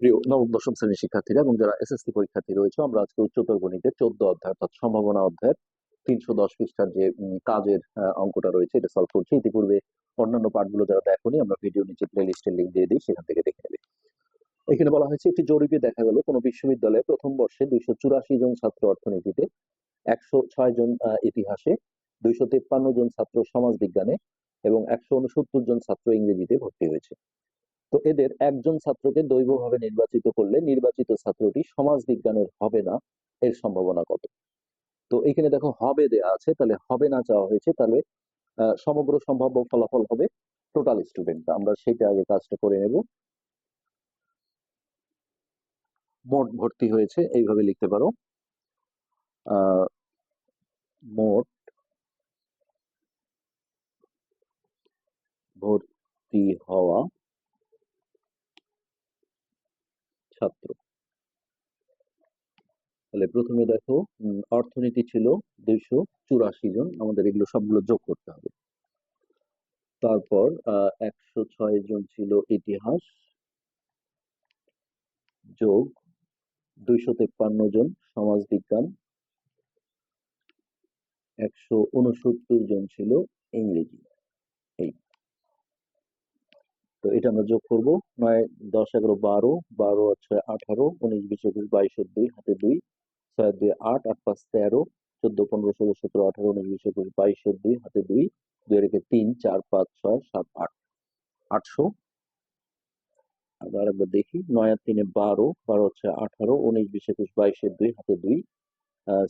প্রিয় নবম, দশম শ্রেণির শিক্ষার্থীরা এবং যারা এসএসসি পরীক্ষার্থী রয়েছে, আমরা আজকে উচ্চতর গণিতের চোদ্দ অধ্যায় অর্থাৎ সম্ভাবনা তিনশো দশ পৃষ্ঠার যে কাজের অঙ্কটা রয়েছে, এটা সলভ করছি। ইতিপূর্বে অন্যান্য পার্টগুলো যারা দেখোনি, আমরা ভিডিও নিচে প্লে লিস্টের লিঙ্ক দিয়ে দিই, সেখান থেকে দেখে নেবে। এখানে বলা হয়েছে, একটি জরিপে দেখা গেল, কোনো বিশ্ববিদ্যালয়ে প্রথম বর্ষে দুইশো চুরাশি জন ছাত্র অর্থনীতিতে, একশো ছয় জন ইতিহাসে, দুইশো তেপ্পান্ন জন ছাত্র সমাজ বিজ্ঞানে এবং একশো উনসত্তর জন ছাত্র ইংরেজিতে ভর্তি হয়েছে। তো এদের একজন ছাত্রকে দৈবভাবে নির্বাচিত করলে নির্বাচিত ছাত্রটি সমাজ বিজ্ঞানের হবে না, এর সম্ভাবনা কত? তো এখানে দেখো হবে দেয়া আছে, তাহলে হবে না চাওয়া হয়েছে, তাহলে সমগ্র সম্ভাব্য ফলাফল হবে টোটাল স্টুডেন্ট আমরা সেটা আগে কাজটা করে নেব। মোট ভর্তি হয়েছে, এইভাবে লিখতে পারো। মোট ভর্তি হওয়া ছাত্র। তাহলে প্রথমে দেখো অর্থনীতি ছিল দুইশো চুরাশি জন, আমাদের এগুলো সবগুলো যোগ করতে হবে। তারপর একশো ছয় জন ছিল ইতিহাস, যোগ দুইশো তেপ্পান্ন জন সমাজ বিজ্ঞান একশো উনসত্তর জন ছিল ইংরেজি এই তো এটা আমরা যোগ করব নয় দশ এগারো বারো বারো ছয় আঠারো, উনিশ, বিশ, একুশ, বাইশ, দুই, হাতে দুই, ছয়, দুই, আট আট, পাঁচ, তেরো, চোদ্দ, পনেরো, ষোলো, সতেরো, আঠারো, উনিশ, বিশ, একুশ, বাইশ, দুই, হাতে দুই দুই রেখে তিন, চার, পাঁচ, ছয়, সাত, আট, আটশো। আবার একবার দেখি, নয় আর তিনে বারো বারো হচ্ছে আঠারো, উনিশ, বিশ, একুশ বাইশের দুই, হাতে দুই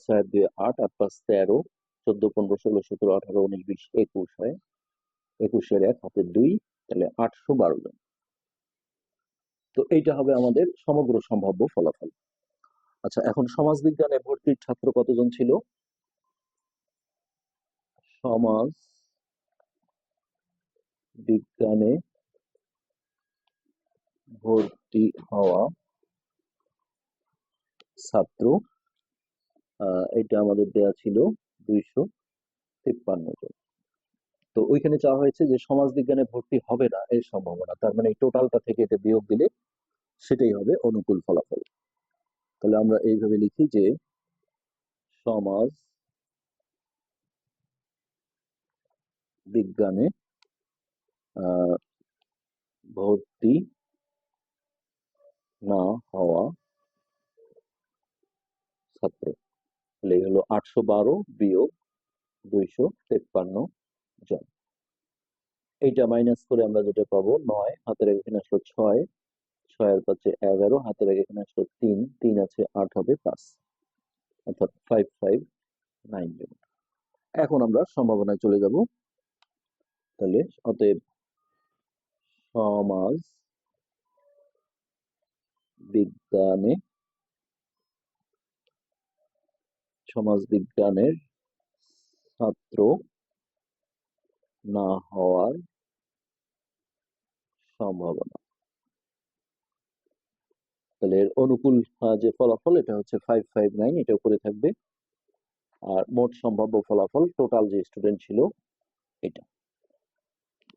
ছয়, দুই, আট আট, পাঁচ, তেরো, চোদ্দ, পনেরো, ষোলো, সতেরো, আঠারো, উনিশ, বিশ, একুশ হয়। একুশের এক, হাতে দুই তাহলে আটশো বারো জন। তো এইটা হবে আমাদের সমগ্র সম্ভাব্য ফলাফল। আচ্ছা এখন সমাজ বিজ্ঞানে ভর্তির ছাত্র কতজন ছিল? সমাজ বিজ্ঞানে ভর্তি হওয়া ছাত্র এটা আমাদের দেয়া ছিল দুইশো তিপ্পান্ন জন। তো ওইখানে চাওয়া হয়েছে যে সমাজ বিজ্ঞানে ভর্তি হবে না এর সম্ভাবনা। তার মানে টোটালটা থেকে এটা বিয়োগ দিলে সেটাই হবে অনুকূল ফলাফল। তাহলে আমরা এইভাবে লিখি যে সমাজ বিজ্ঞানে ভর্তি না হওয়া ছাত্র। তাহলে হলো আটশো বারো বিয়োগ দুইশো তেপ্পান্ন। জন এইটা মাইনাস করে আমরা যেটা পাবো নয়, হাতের আগে এখানে আসলো ছয়, ছয়ের পাচ্ছে এগারো, হাতের আগে এখানে আসলো তিন তিন আছে আট হবে পাঁচ। অর্থাৎ ফাইভ ফাইভ নাইন জন এখন আমরা সম্ভাবনায় চলে যাব। তাহলে অতএব সমাজ বিজ্ঞানে সমাজ বিজ্ঞানের ছাত্র না হওয়ার সম্ভাবনা। তাহলে এর অনুকূল যে ফলাফল, এটা হচ্ছে ফাইভ ফাইভ নাইন এটা উপরে থাকবে। আর মোট সম্ভাব্য ফলাফল টোটাল যে স্টুডেন্ট ছিল, এটা।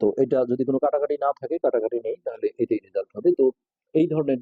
তো এটা যদি কোনো কাটাকাটি না থাকে, কাটাকাটি নেই, তাহলে এটাই রেজাল্ট হবে। তো এই ধরনের